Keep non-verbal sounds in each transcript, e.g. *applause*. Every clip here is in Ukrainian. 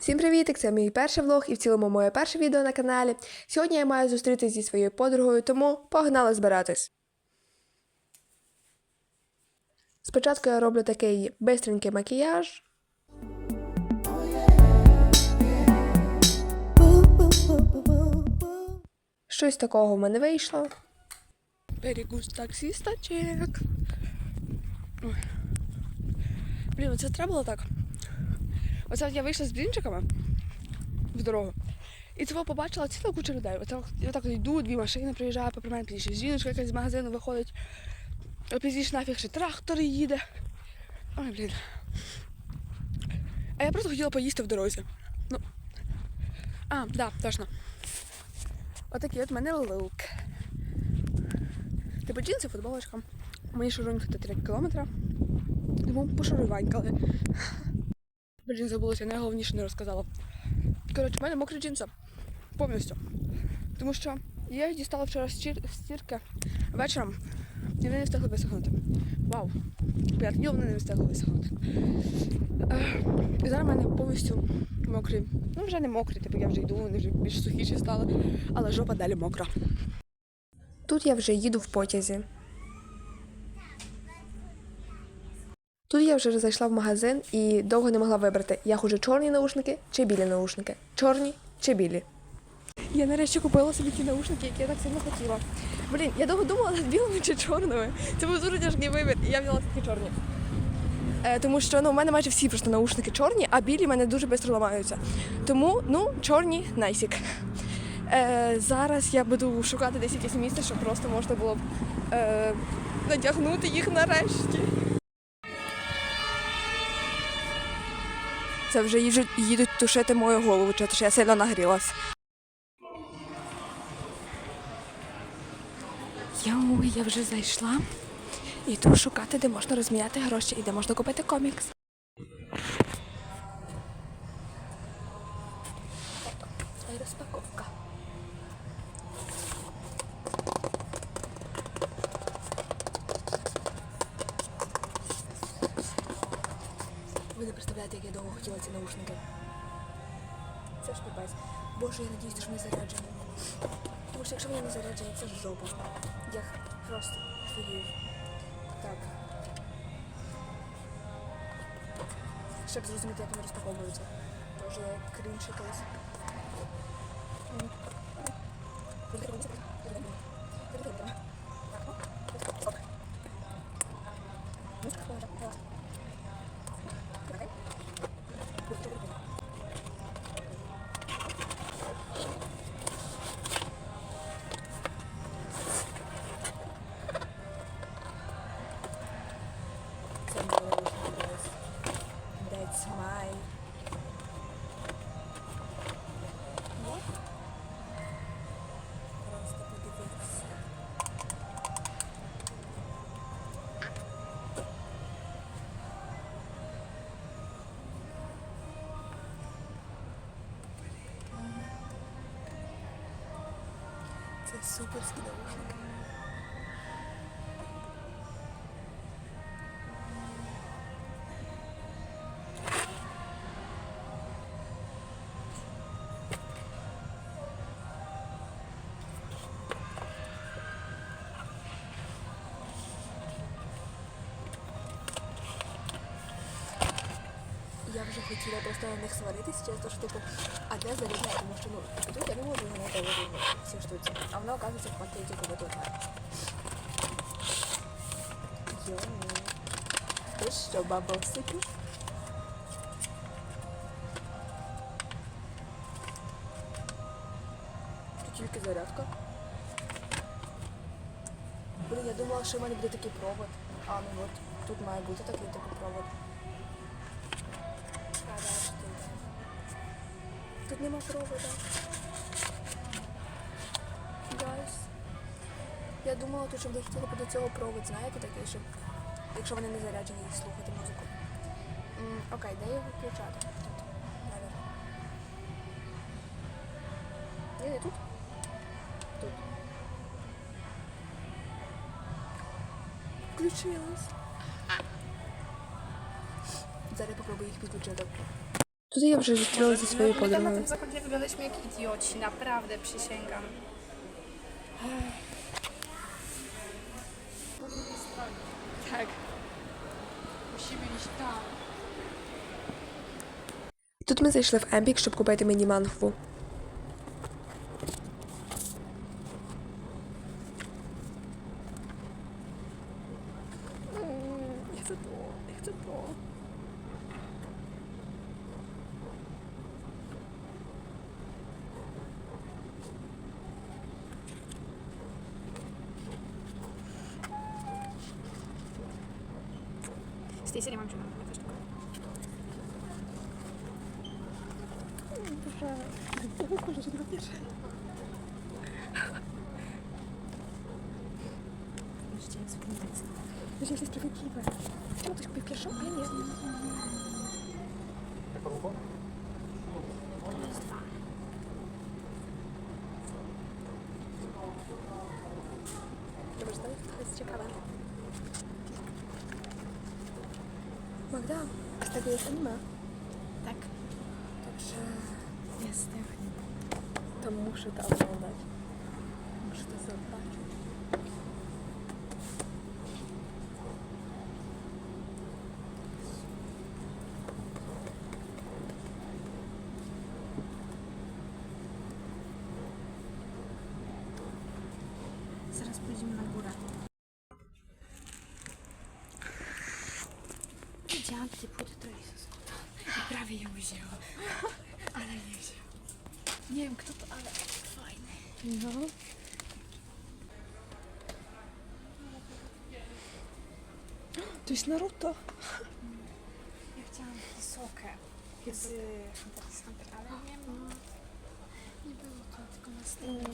Всім привітик! Це мій перший влог і в цілому моє перше відео на каналі. Сьогодні я маю зустрітися зі своєю подругою, тому погнали збиратись. Спочатку я роблю такий бистренький макіяж. Щось такого в мене вийшло. Перегуз таксісточек. Блін, це треба було так. Оце от я вийшла з блінчиками в дорогу. І цього побачила ціла куча людей. Оце я так йду, дві машини приїжджають, попри мене пізніше жіночка якась з магазину виходить. А пізніше нафіг ще трактор їде. Ой, блін. А я просто хотіла поїсти в дорозі. Ну. А, да, точно. Отакий от мене лук. Типу джинси, футболочка. Мені шурунг 3 кілометра. Тому пошуруванькали. Блін, забулося, найголовніше не розказала. Коротше, в мене мокрі джинси. Повністю. Тому що я їх дістала вчора з стірки вечором і вони не встигли висохнути. Вау. П'ять днів вони не встигли висохнути. І зараз в мене повністю мокрі. Ну, вже не мокрі, типу я вже йду, вони вже більш сухіші стали, але жопа далі мокра. Тут я вже їду в потязі. Тут я вже зайшла в магазин і довго не могла вибрати, я хочу чорні наушники чи білі наушники. Чорні чи білі. Я нарешті купила собі ті наушники, які я так сильно хотіла. Блін, я довго думала над білими чи чорними. Це був дуже тяжкий вибір, і я взяла такі чорні. Е, тому що ну, у мене майже всі просто наушники чорні, а білі в мене дуже швидко ламаються. Тому, ну, чорні найсік. Е, зараз я буду шукати десь якесь місце, щоб просто можна було б е, надягнути їх нарешті. Це вже їжуть, їдуть тушити мою голову, чи я сильно нагрілась. Йоу, я вже зайшла. Іду шукати, де можна розміняти гроші і де можна купити комікс. Ви як я довго хотіла ці наушники. Це ж пипець. Боже, я надіюся, що вони заряджені. Тому що якщо вони не заряджені, це ж жопа. Я просто хвилюю. Так. Щоб зрозуміти, як вони розпаковуються. Боже, крінж Це суперські наушники. Я вже хотіла просто на них сваритись, через те, що типу, а де зарядна, тому що ну тут я не можу знайти в цій штуці. А вона оказується в пакеті, коли тут. Йо. Ти що, бабосики? Тут тільки зарядка. Блін, я думала, що в мене буде такий провод. А, ну от, тут має бути такий типу провод. Тут нема провода. Гайс. Я думала, тут щоб хотіли б до цього провод, знаєте, такий, щоб якщо вони не заряджені, слухати музику. Окей, де його включати? Тут. Наверно. Не тут? Тут. Включилось. Зараз я попробую їх підключити. Тут я вже зустрілася зі своєю My tam na подругою. tym zachodzie wyglądaliśmy jak idioci, naprawdę, przysięgam. Tak. Musimy iść tam. Тут ми зайшли в Емпік, щоб купити мені Z tej serii mam ciągle też tylko. Myślę, że jest sprawiedliwe. Chciałam coś kupić pierwszą, ale nie. Zobacz, Magda, z tego jest anime. Tak. Także jestem. To muszę to oglądać. Muszę to zobaczyć. Zaraz pójdziemy na górę. Widziałam ty płyty Travis Scotta i prawie ją wzięła. Ale nie wzięła. Nie wiem kto to, ale fajny. No. To jest Naruto. Ja chciałam Hisokę z Hunter, ale nie ma. Nie było to, tylko na stronie.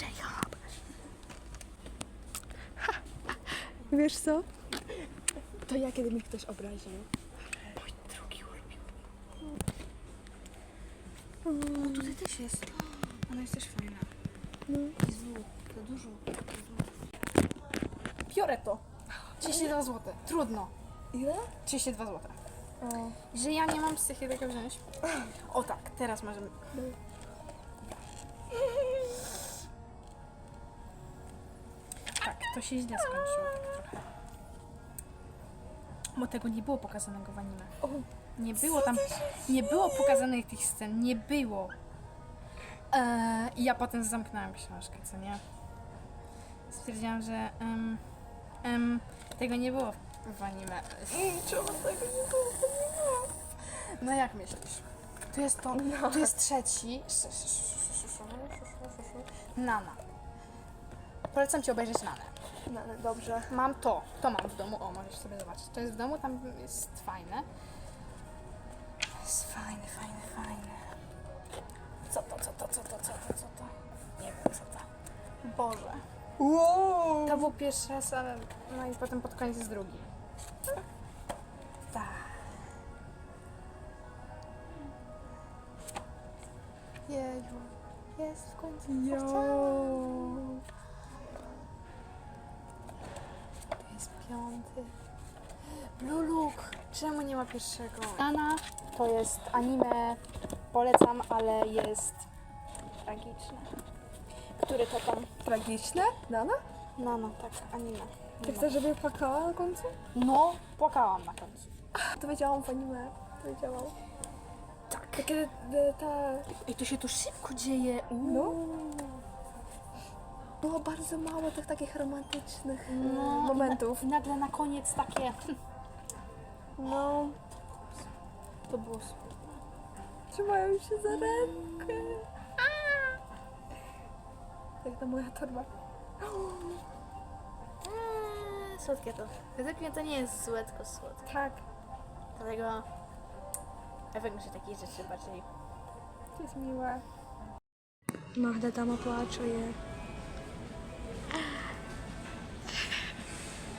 Jacob. Wiesz co? To ja, kiedy mi ktoś obraził. Mój drugi ulubiony. O, tutaj też jest. Ona jest też fajna. No. Jezu, to dużo. to dużo. Biorę to. 32 zł. Trudno. Ile? 32 zł. O. Że ja nie mam psychy tego wziąć. O tak, teraz możemy. To się źle skończyło tak trochę. Bo tego nie było pokazanego w anime. Nie było tam, nie było pokazanych tych scen, nie było. Eee, I ja potem zamknęłam książkę, co nie? Stwierdziłam, że em, em, tego nie było w anime. Czemu tego nie było? No jak myślisz? Tu jest to, tu jest trzeci. Nana. Polecam ci obejrzeć Nanę. No, no, dobrze. Mam to, to mam w domu. O, możesz sobie zobaczyć. To jest w domu, tam jest fajne. Jest fajne, fajne, fajne. Co to, co to, co to, co to, co to? Nie wiem, co to. Boże. Wow. To był pierwszy raz, ale no i potem pod koniec jest drugi. Tak. Jeju. Jest w końcu. Jo. Piąty. Luluk. Czemu nie ma pierwszego? Nana to jest anime, polecam, ale jest tragiczne. Który to tam? Tragiczne? Nana? Nana, tak, anime. Ty chcesz, żeby płakała na końcu? No, płakałam na końcu. *laughs* To wiedziałam w anime. To wiedziałam. Tak. To kiedy e, ta... I to się tu szybko dzieje. Uuu. No. Było bardzo mało tych takich romantycznych No, momentów. I, na, nagle na koniec takie. No. To było super. Trzymają się za rękę. Jak ta moja torba. Eee, słodkie to. Według mnie to nie jest złe, tylko słodkie. Tak. Dlatego ja większość takich rzeczy bardziej. To jest miłe. Magda tam opłaczuje.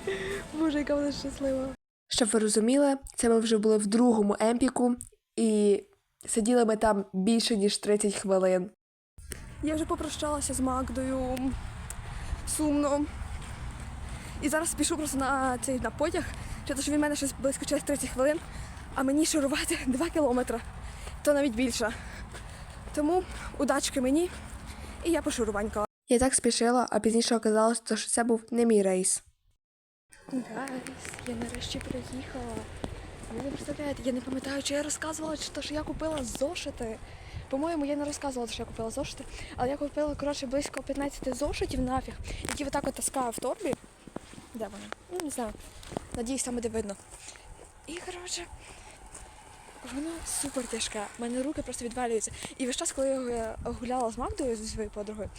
*laughs* Боже, яка вона щаслива. Щоб ви розуміли, це ми вже були в другому емпіку, і сиділи ми там більше ніж 30 хвилин. Я вже попрощалася з Магдою сумно. І зараз спішу просто на цей на потяг, Через що він мене щось близько через 30 хвилин, а мені шурувати 2 *laughs* кілометри, то навіть більше. Тому удачки мені, і я пошуруванькала. Я так спішила, а пізніше оказалось, що це був не мій рейс. Гайс, я нарешті приїхала. Ви не представляєте, я не пам'ятаю, чи я розказувала, чи то, що я купила зошити. По-моєму, я не розказувала, що я купила зошити, але я купила коротше близько 15 зошитів нафіг, які отак от таскаю в торбі. Де вони? Ну, не знаю. Надіюсь, там буде видно. І коротше, воно супер тяжке. У мене руки просто відвалюються. І весь час, коли я гуляла з Магдою зі своєю подругою,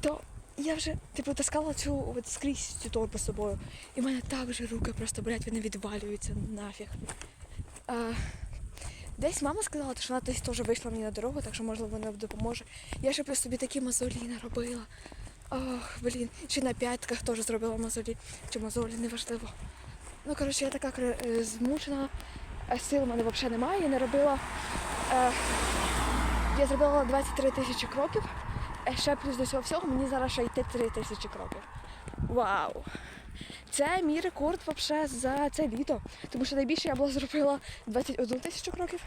то я вже типу таскала цю от скрізь цю торбу з собою. І в мене так вже руки просто болять, вони відвалюються нафіг. А, десь мама сказала, що вона десь теж вийшла мені на дорогу, так що можливо вона допоможе. Я ще плюс собі такі мозолі наробила. Ох, блін, чи на п'ятках теж зробила мозолі, чи мозолі, неважливо. Ну, коротше, я така е, змучена, е, сил у мене взагалі немає. Я не робила. Е, я зробила 23 тисячі кроків. Ще плюс до цього всього мені зараз ще йти 3 тисячі кроків. Вау! Це мій рекорд вообще за це літо. Тому що найбільше я була зробила 21 тисячу кроків,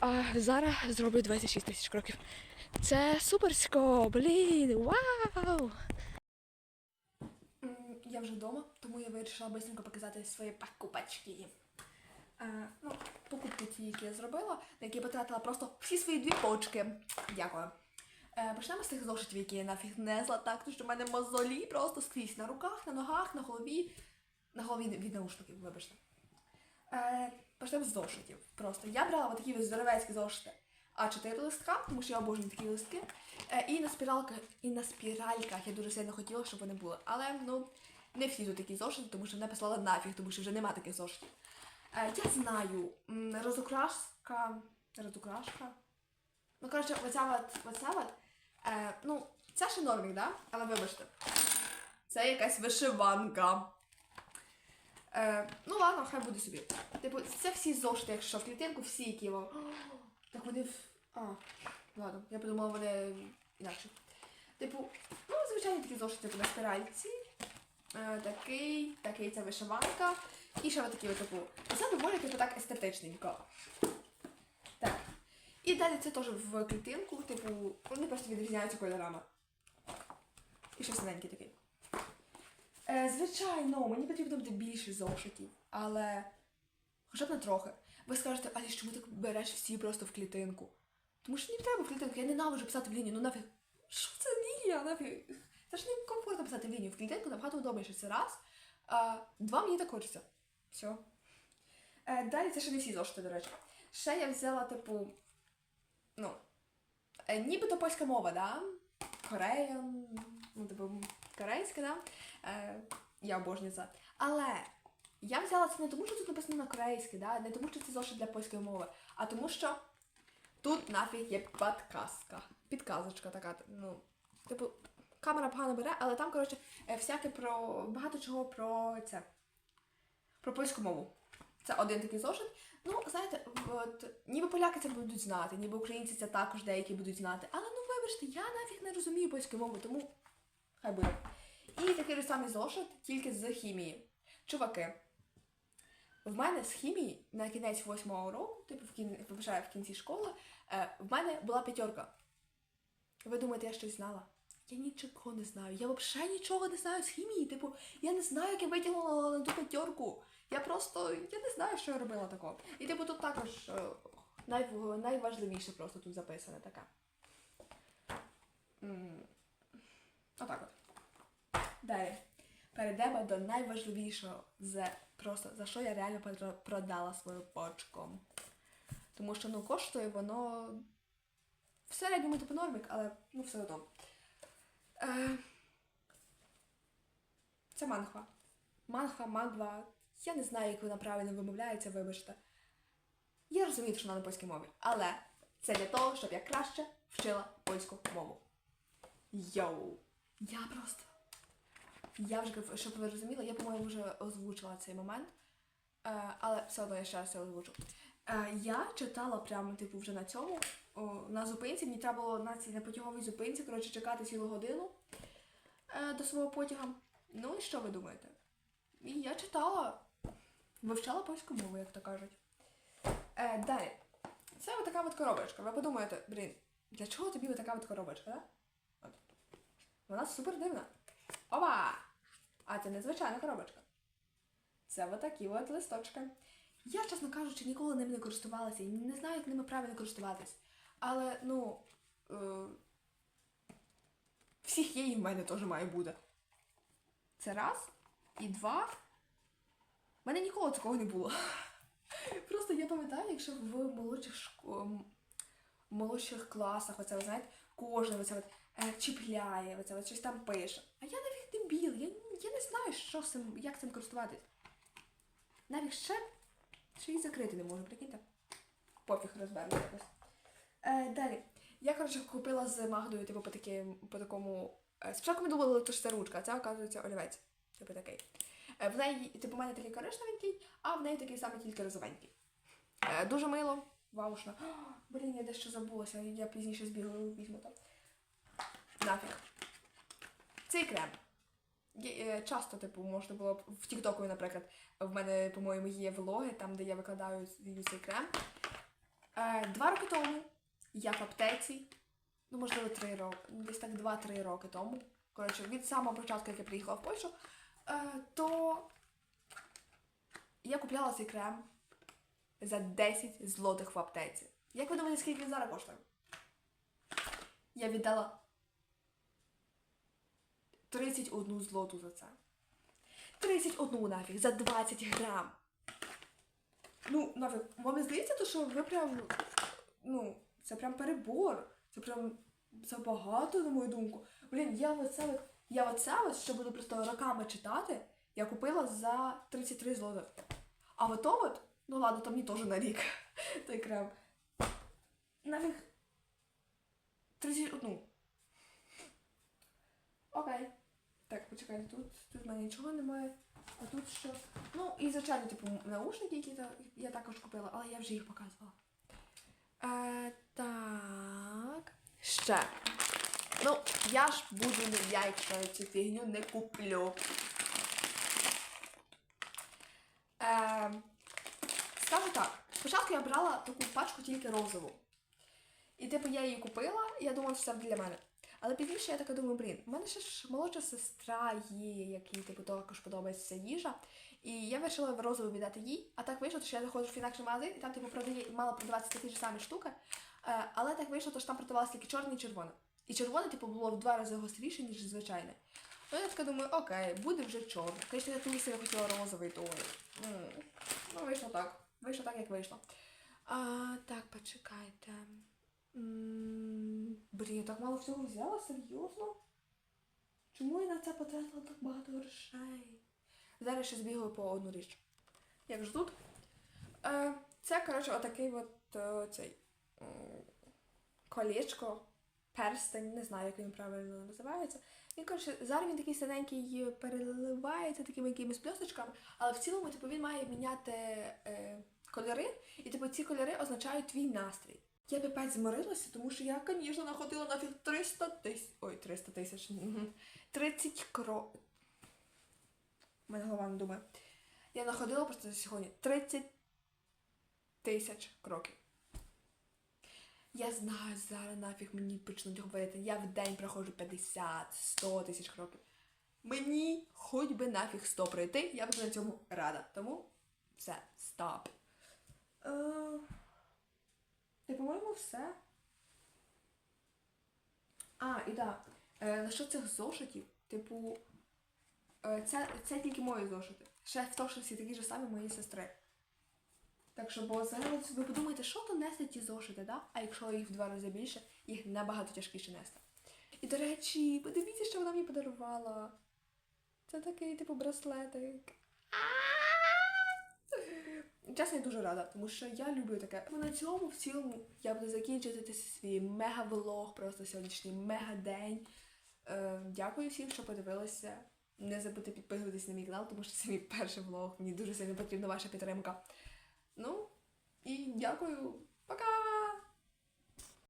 а зараз зроблю 26 тисяч кроків. Це суперсько, блін, вау! Я вже вдома, тому я вирішила швидко показати свої покупочки. Е, ну, покупки ті, які я зробила, на які потратила просто всі свої дві почки. Дякую. Е, почнемо з тих зошитів, які я нафіг несла, так, тому що в мене мозолі просто скрізь на руках, на ногах, на голові. На голові від наушників, вибачте. Е, почнемо з зошитів. Просто я брала отакі ось здоровецькі зошити А4 листка, тому що я обожнюю такі листки. Е, і на спіралках, і на спіральках я дуже сильно хотіла, щоб вони були. Але ну не всі тут такі зошити, тому що мене послала нафіг, тому що вже нема таких зошитів. Е, я знаю, розукрашка. Розукрашка. Ну, коротше, оця от, оця от, е, ну, це ще нормік, да? Але вибачте. Це якась вишиванка. Е, ну ладно, хай буде собі. Типу, це всі зошити, якщо в клітинку, всі, які вам. *gasps* Так вони. А, ладно, я подумала, вони інакше. Типу, ну, звичайні такі зошити типу, на спіральці. Е, такий, такий це вишиванка. І ще отакі от, типу. Це доволі типу так естетичненько. І далі це теж в клітинку, типу, вони просто відрізняються кольорами. І ще синенький такий. Е, звичайно, мені потрібно буде більше зошитів, але хоча б на трохи. Ви скажете, Алі, чому ти береш всі просто в клітинку? Тому що не треба в клітинку, я ненавиджу писати в лінію. Ну нафіг. Що це лінія? Нафіг? Це ж не комфортно писати в лінію. В клітинку набагато удобніше. Це раз. А, два мені так хочеться. Все. Е, далі це ще не всі зошити, до речі. Ще я взяла, типу, ну, е, нібито польська мова, да? Корея, ну, типу, корейська, да? Е, я обожнюю це. Але я взяла це не тому, що тут написано на корейській, да? не тому, що це зошит для польської мови, а тому, що тут нафіг є підказка. Підказочка така. Ну, типу, камера погано бере, але там, коротше, е, всяке про багато чого про це. Про польську мову. Це один такий зошит. Ну, знаєте, от, ніби поляки це будуть знати, ніби українці це також деякі будуть знати. Але ну вибачте, я нафіг не розумію польську мову, тому хай буде. І такий же самий зошит, тільки з хімії. Чуваки, в мене з хімії на кінець восьмого року, типу в кін... в кінці школи, е, в мене була п'ятерка. Ви думаєте, я щось знала? Я нічого не знаю. Я взагалі нічого не знаю з хімії. Типу, я не знаю, як я виділила на ту п'ятерку. Я просто я не знаю, що я робила такого. І типу тут також е, най... найважливіше просто тут записане таке. Отак от. Далі. Перейдемо до найважливішого з просто за що я реально продала свою почку. Тому що ну коштує воно в середньому типу нормик, але ну все одно. Е, це манхва. Манхва, мангва. Я не знаю, як вона правильно вимовляється, вибачте. Я розумію, що вона на польській мові, але це для того, щоб я краще вчила польську мову. Йоу! Я просто. Я вже, щоб ви розуміли, я, по-моєму, вже озвучила цей момент, е, але все одно я ще раз це озвучу. Е, я читала прямо, типу, вже на цьому, на зупинці. Мені треба було на цій на потяговій зупинці, коротше, чекати цілу годину е, до свого потяга. Ну і що ви думаєте? І я читала. Вивчала польську мову, як то кажуть. Е, далі. Це отака от коробочка. Ви подумаєте, блін, для чого тобі отака от коробочка, да? От. Вона супер дивна. Опа! А це незвичайна коробочка. Це отакі от листочки. Я, чесно кажучи, ніколи ними не користувалася і не знаю, як ними правильно користуватись. Але, ну. Е, всіх є і в мене теж має бути. Це раз. І два. У мене ніколи такого не було. Просто я пам'ятаю, якщо в молодших шко... в молодших класах, оце, ви знаєте, кожен оце от, е, чіпляє, оце от, щось там пише. А я навіть дебіл, я, я не знаю, що цим, як цим користуватись. Навіть ще, ще й закрити не можу, прикиньте. Пофіг розберу якось. Е, далі. Я, коротше, купила з Магдою, типу, по, таким, по такому. е, Спочатку ми думали, що це ручка, а це, оказується, олівець. Типу такий. Е, В неї, типу, у мене такий коричневенький, а в неї такий самий тільки розовенький. Е, Дуже мило, ваушно. *gasps* Блін, я дещо забулася, я пізніше збігаю, візьму там. Нафіг. Цей крем. Е, Часто, типу, можна було в Тіктоку, наприклад, в мене, по-моєму, є влоги, там, де я викладаю цей крем. Два роки тому я в аптеці, ну, можливо, три роки, десь так два-три роки тому. Коротше, від самого початку, як я приїхала в Польщу, то я купляла цей крем за 10 злотих в аптеці. Як ви думаєте, скільки він зараз коштує? Я віддала 31 злоту за це. 31 нафіг за 20 грам. Ну, нафіг, вам здається, то, що ви прям. Ну, це прям перебор. Це прям забагато, на мою думку. Блін, я оце от, я оце от, що буду просто роками читати, я купила за 33 злотих. А от то от, ну ладно, то мені теж на рік *laughs* той крем. Нафіг 31. Окей. Так, почекайте, тут, тут в мене нічого немає. А тут що? Ну, і звичайно, типу, наушники, які я також купила, але я вже їх показувала. Е, так. Ще. Ну, я ж буду не якщо я цю фігню не куплю. Е, скажу так, спочатку я брала таку пачку тільки розову. І типу я її купила, і я думала, що це для мене. Але пізніше я така думаю, блін, в мене ще ж молодша сестра є, якій типу також подобається їжа. І я вирішила в розову віддати їй, а так вийшло, що я заходжу в інакший магазин, і там типу продає, мала продаватися такі ж самі штуки. Е, але так вийшло, що там продавалися тільки чорне і червоне. І червоне, типу, було в два рази гостріше, ніж звичайне. Ну я така думаю, окей, буде вже чорне. Звісно, я тоді себе хотіла розовий той. М, Ну, вийшло так. Вийшло так, як вийшло. А, так, почекайте. Блін, я так мало всього взяла, серйозно? Чому я на це потратила так багато грошей? Зараз ще збігаю по одну річ. Як ж тут? Е, це, коротше, отакий от е, цей колечко, перстень, не знаю, як він правильно називається. Він, коротше, зараз він такий синенький переливається такими якимись блісточками, але в цілому, типу, він має міняти е, кольори, і типу ці кольори означають твій настрій. Я опять зморилася, тому що я, звісно, знаходила нафіг 300 тисяч. Ой, 300 тисяч. 30 кро. У мене голова не думає. Я знаходила просто сьогодні 30 тисяч кроків. Я знаю, зараз нафіг мені почнуть говорити. Я в день проходжу 50, 100 тисяч кроків. Мені хоч би нафіг 100 пройти, я буду на цьому рада. Тому все, стоп. Е... Та, по-моєму, все. А, і так. Е, насчет цих зошитів, типу, е, це, це тільки мої зошити. Ще в тошиці такі ж самі моєї сестри. Так що, бо зараз ви подумаєте, що то нести ті зошити, да? А якщо їх в два рази більше, їх набагато тяжкіше нести. І, до речі, подивіться, що вона мені подарувала. Це такий, типу, браслетик. Чесно, я дуже рада, тому що я люблю таке. На цьому в цілому я буду закінчувати свій мега-влог, просто сьогоднішній мега-день. Е, дякую всім, що подивилися. Не забудьте підписуватись на мій канал, тому що це мій перший влог. Мені дуже сильно потрібна ваша підтримка. Ну, і дякую. Пока!